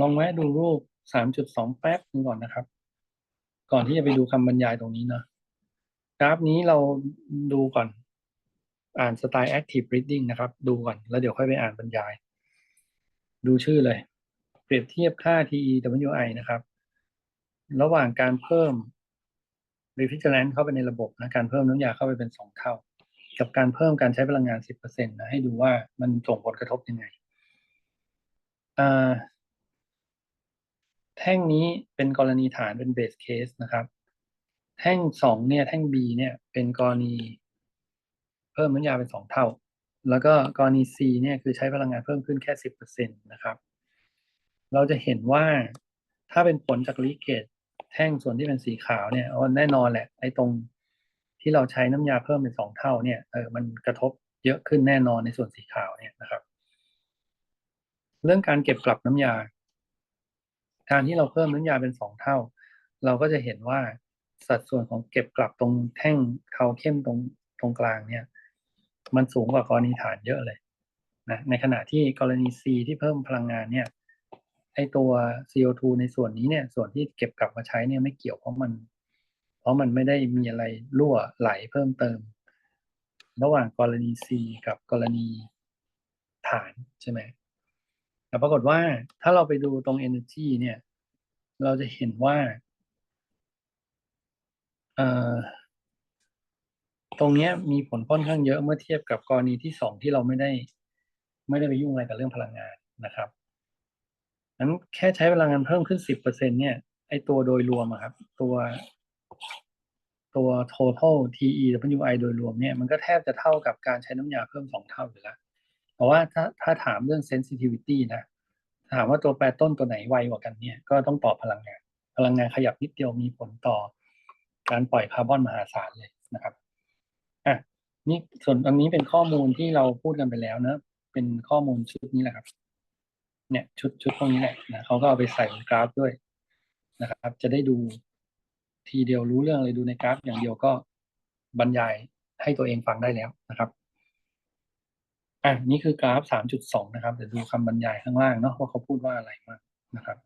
ลองแวะดูรูปสามจุดสองแป๊บนึงก่อนนะครับ ก่อนที่จะไปดูคำบรรยายตรงนี้นะกราฟนี้เราดูก่อน อ่านสไตล์ active reading นะครับ ดูก่อน แล้วเดี๋ยวค่อยไปอ่านบรรยาย ดูชื่อเลย เปรียบเทียบค่า TEWI นะครับ ระหว่างการเพิ่ม refrigerant เข้าไปในระบบนะ การเพิ่มน้ำยาเข้าไปเป็นสองเท่า กับการเพิ่มการใช้พลังงาน 10%นะ ให้ดูว่ามันส่งผลกระทบยังไงอ่า แท่งนี้เป็นกรณีฐานเป็นเบสเคสนะครับ แท่งสองเนี่ยแท่ง B เนี่ยเป็นกรณี เพิ่มน้ำยาเป็นสองเท่า แล้วก็กรณี C เนี่ยคือใช้พลังงานเพิ่มขึ้นแค่สิบเปอร์เซ็นตนะครับ เราจะเห็นว่าถ้าเป็นผลจากลีเกตแท่งส่วนที่เป็นสีขาวเนี่ยแน่นอนแหละไอ้ตรงที่เราใช้น้ำยาเพิ่มเป็นสองเท่าเนี่ยเออมันกระทบเยอะขึ้นแน่นอนในส่วนสีขาวเนี่ยนะครับ เรื่องการเก็บกลับน้ำยา การที่เราเพิ่มน้ำยาเป็นสองเท่า เราก็จะเห็นว่าสัดส่วนของเก็บกลับตรงแท่งเทาเข้มตรงตรงกลางเนี่ย มันสูงกว่ากรณีฐานเยอะเลยนะในขณะที่กรณี C ที่เพิ่มพลังงานเนี่ยไอตัว CO2 ในส่วนนี้เนี่ย ส่วนที่เก็บกลับมาใช้เนี่ยไม่เกี่ยวเพราะมัน เพราะมันไม่ได้มีอะไรรั่วไหลเพิ่มเติม ระหว่างกรณี C กับกรณีฐานใช่ไหม แต่ปรากฏว่าถ้าเราไปดูตรง energy เนี่ย เราจะเห็นว่าตรงเนี้ยมีผลค่อนข้างเยอะเมื่อเทียบกับกรณีที่สองที่เราไม่ได้ ไม่ได้ไปยุ่งอะไรกับเรื่องพลังงานนะครับนั้นแค่ใช้พลังงานเพิ่มขึ้นสิบเปอร์เซ็นเนี่ยไอตัวโดยรวมอะครับ ตัวตัว total TEWI โดยรวมเนี่ย มันก็แทบจะเท่ากับการใช้น้ำยาเพิ่มสองเท่าอยู่แล้ว เพราะว่าถ้าถ้าถามเรื่อง sensitivity นะถามว่าตัวแปรต้นตัวไหนไวกว่ากันเนี่ยก็ต้องตอบพลังงาน พลังงานขยับนิดเดียวมีผลต่อ การปล่อยคาร์บอนมหาศาลเลยนะครับอะนี่ส่วนอันนี้เป็นข้อมูลที่เราพูดกันไปแล้วนะ เป็นข้อมูลชุดนี้แหละครับ เนี่ย ชุดชุดพวกนี้แหละนะเขาก็เอาไปใส่กราฟด้วยนะครับ จะได้ดูทีเดียวรู้เรื่องเลยดูในกราฟ อย่างเดียวก็บรรยายให้ตัวเองฟังได้แล้วนะครับ อะนี่คือกราฟ 3.2 นะครับ เดี๋ยวดูคำบรรยายข้างล่างเนาะว่าเขาพูดว่าอะไรมากนะครับ